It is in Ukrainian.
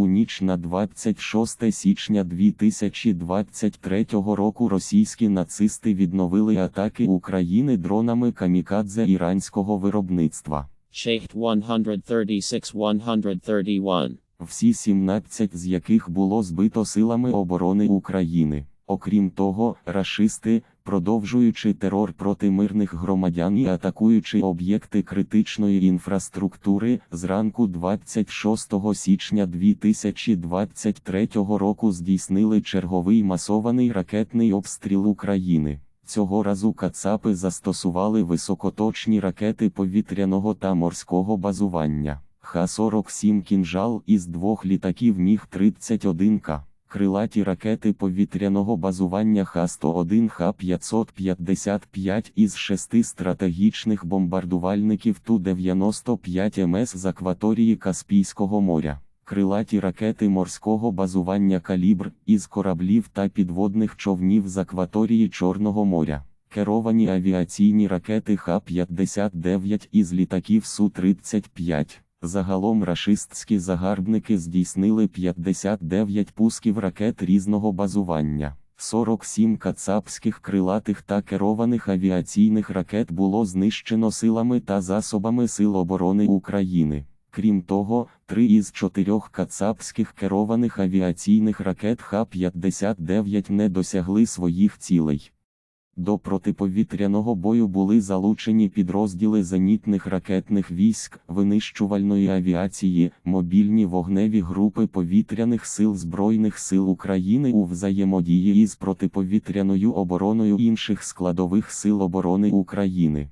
У ніч на 26 січня 2023 року російські нацисти відновили атаки України дронами камікадзе іранського виробництва. Shaykh 136-131. всі 17 з яких було збито силами оборони України. Окрім того, рашисти, продовжуючи терор проти мирних громадян і атакуючи об'єкти критичної інфраструктури, зранку 26 січня 2023 року здійснили черговий масований ракетний обстріл України. Цього разу кацапи застосували високоточні ракети повітряного та морського базування. Х-47 кінжал із двох літаків Міг-31К. Крилаті ракети повітряного базування Х-101 Х-555 із шести стратегічних бомбардувальників Ту-95 МС з акваторії Каспійського моря. Крилаті ракети морського базування Калібр із кораблів та підводних човнів з акваторії Чорного моря. Керовані авіаційні ракети Х-59 із літаків Су-35. Загалом рашистські загарбники здійснили 59 пусків ракет різного базування. 47 кацапських крилатих та керованих авіаційних ракет було знищено силами та засобами Сил оборони України. Крім того, три із чотирьох кацапських керованих авіаційних ракет Х-59 не досягли своїх цілей. До протиповітряного бою були залучені підрозділи зенітних ракетних військ, винищувальної авіації, мобільні вогневі групи повітряних сил Збройних сил України у взаємодії із протиповітряною обороною інших складових сил оборони України.